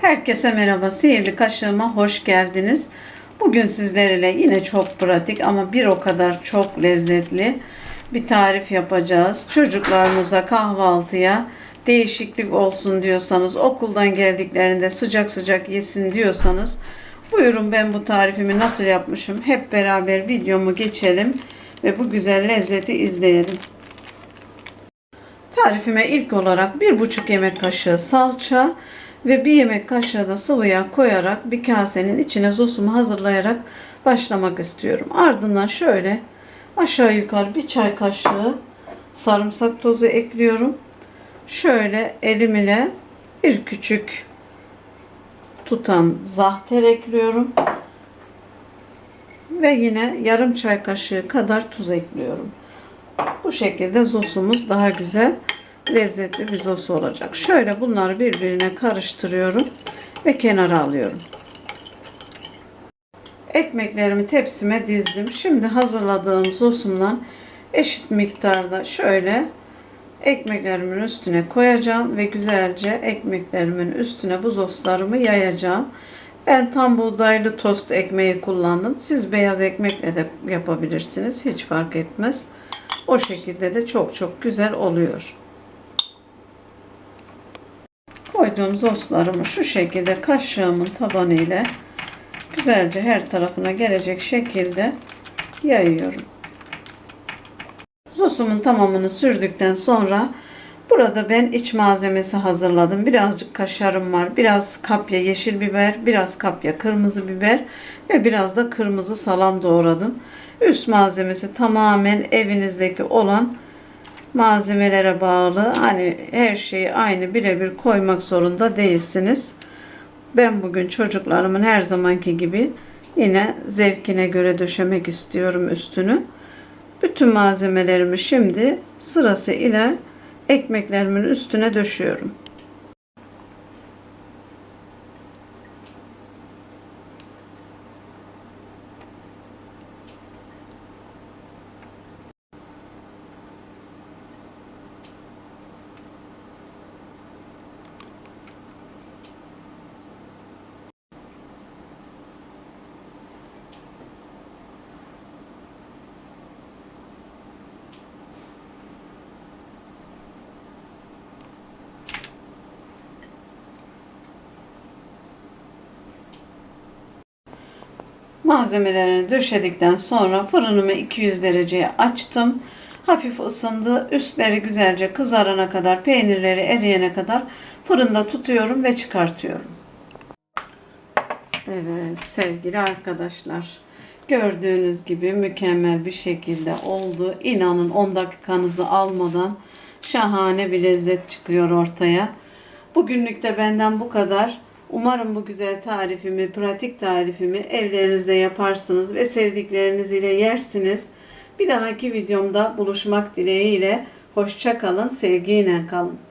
Herkese merhaba. Sihirli kaşığıma hoş geldiniz. Bugün sizlerle yine çok pratik ama bir o kadar çok lezzetli bir tarif yapacağız. Çocuklarımıza kahvaltıya değişiklik olsun diyorsanız, okuldan geldiklerinde sıcak sıcak yesin diyorsanız buyurun ben bu tarifimi nasıl yapmışım. Hep beraber videomu geçelim ve bu güzel lezzeti izleyelim. Tarifime ilk olarak bir buçuk yemek kaşığı salça ve bir yemek kaşığı da sıvı yağ koyarak bir kasenin içine zosumu hazırlayarak başlamak istiyorum. Ardından şöyle aşağı yukarı bir çay kaşığı sarımsak tozu ekliyorum. Şöyle elim ile bir küçük tutam zahter ekliyorum. Ve yine yarım çay kaşığı kadar tuz ekliyorum. Bu şekilde sosumuz daha güzel lezzetli bir sos olacak. Şöyle bunları birbirine karıştırıyorum ve kenara alıyorum. Ekmeklerimi tepsime dizdim. Şimdi hazırladığım sosumdan eşit miktarda şöyle ekmeklerimin üstüne koyacağım ve güzelce ekmeklerimin üstüne bu soslarımı yayacağım. Ben tam buğdaylı tost ekmeği kullandım. Siz beyaz ekmekle de yapabilirsiniz. Hiç fark etmez. O şekilde de çok çok güzel oluyor. Koyduğum soslarımı şu şekilde kaşığımın tabanı ile güzelce her tarafına gelecek şekilde yayıyorum. Sosumun tamamını sürdükten sonra burada ben iç malzemesi hazırladım. Birazcık kaşarım var. Biraz kapya yeşil biber, biraz kapya kırmızı biber ve biraz da kırmızı salam doğradım. Üst malzemesi tamamen evinizdeki olan malzemelere bağlı. Hani her şeyi aynı birebir koymak zorunda değilsiniz. Ben bugün çocuklarımın her zamanki gibi yine zevkine göre döşemek istiyorum üstünü. Bütün malzemelerimi şimdi sırası ile ekmeklerimin üstüne döşüyorum. Malzemelerini döşedikten sonra fırınımı 200 dereceye açtım. Hafif ısındı. Üstleri güzelce kızarana kadar, peynirleri eriyene kadar fırında tutuyorum ve çıkartıyorum. Evet sevgili arkadaşlar. Gördüğünüz gibi mükemmel bir şekilde oldu. İnanın 10 dakikanızı almadan şahane bir lezzet çıkıyor ortaya. Bugünlük de benden bu kadar. Umarım bu güzel tarifimi, pratik tarifimi evlerinizde yaparsınız ve sevdikleriniz ile yersiniz. Bir dahaki videomda buluşmak dileğiyle. Hoşça kalın, sevgiyle kalın.